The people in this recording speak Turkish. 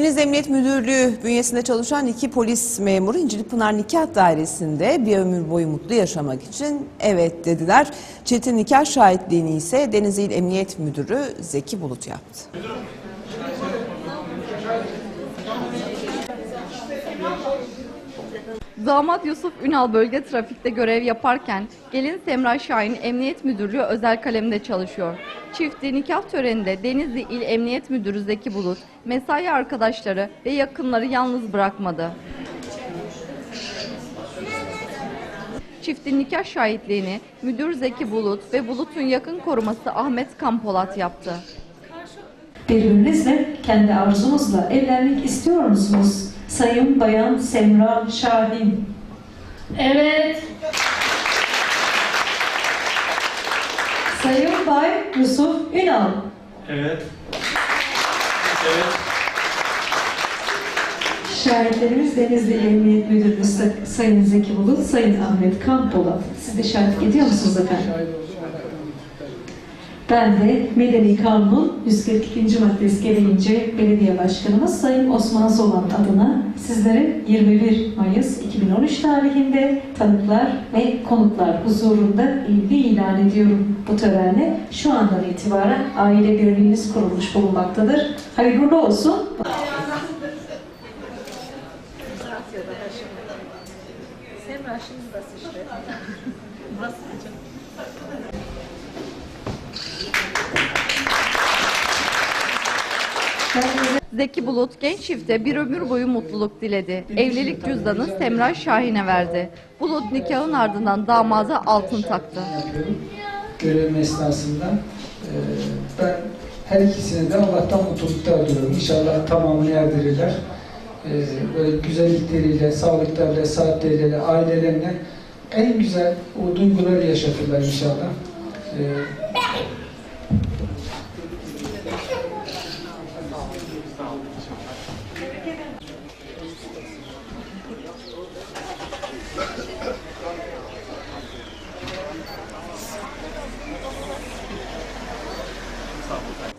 Deniz Emniyet Müdürlüğü bünyesinde çalışan iki polis memuru İncilipınar Nikah Dairesi'nde bir ömür boyu mutlu yaşamak için evet dediler. Çetin nikah şahitliğini ise Denizli İl Emniyet Müdürü Zeki Bulut yaptı. Damat Yusuf Ünal bölge trafikte görev yaparken gelin Semra Şahin Emniyet Müdürlüğü özel kalemde çalışıyor. Çifti nikah töreninde Denizli İl Emniyet Müdürü Zeki Bulut, mesai arkadaşları ve yakınları yalnız bırakmadı. Çiftin nikah şahitliğini Müdür Zeki Bulut ve Bulut'un yakın koruması Ahmet Kampolat yaptı. Birbirinizle kendi arzunuzla evlenmek istiyor musunuz? Sayın Bayan Semra Şahin. Evet. Sayın Bay Yusuf Ünal. Evet. Evet. Şahitlerimiz Denizli Emniyet Müdürü Say- Sayın Zeki Bulut, Sayın Ahmet Kampolat. Siz de şahit ediyor musunuz efendim? Ben de Medeni Kanun 142. maddesi gereğince Belediye Başkanımız Sayın Osman Zolan adına sizlere 21 Mayıs 2013 tarihinde tanıklar ve konuklar huzurunda ilgi ilan ediyorum bu törenle. Şu andan itibaren aile birliğiniz kurulmuş bulunmaktadır. Hayırlı olsun. Zeki Bulut genç çifte bir ömür boyu mutluluk diledi. Evlilik cüzdanı Semra Şahin'e verdi. Bulut nikahın ardından damada altın taktı. görevim esnasında. Ee, ben her ikisine de Allah'tan mutluluklar diliyorum. İnşallah tamamını erdirirler. Ee, böyle güzellikleriyle, sağlıklarıyla, saatleriyle, ailelerine en güzel o duyguları yaşatırlar inşallah. Ee, Sağ olun.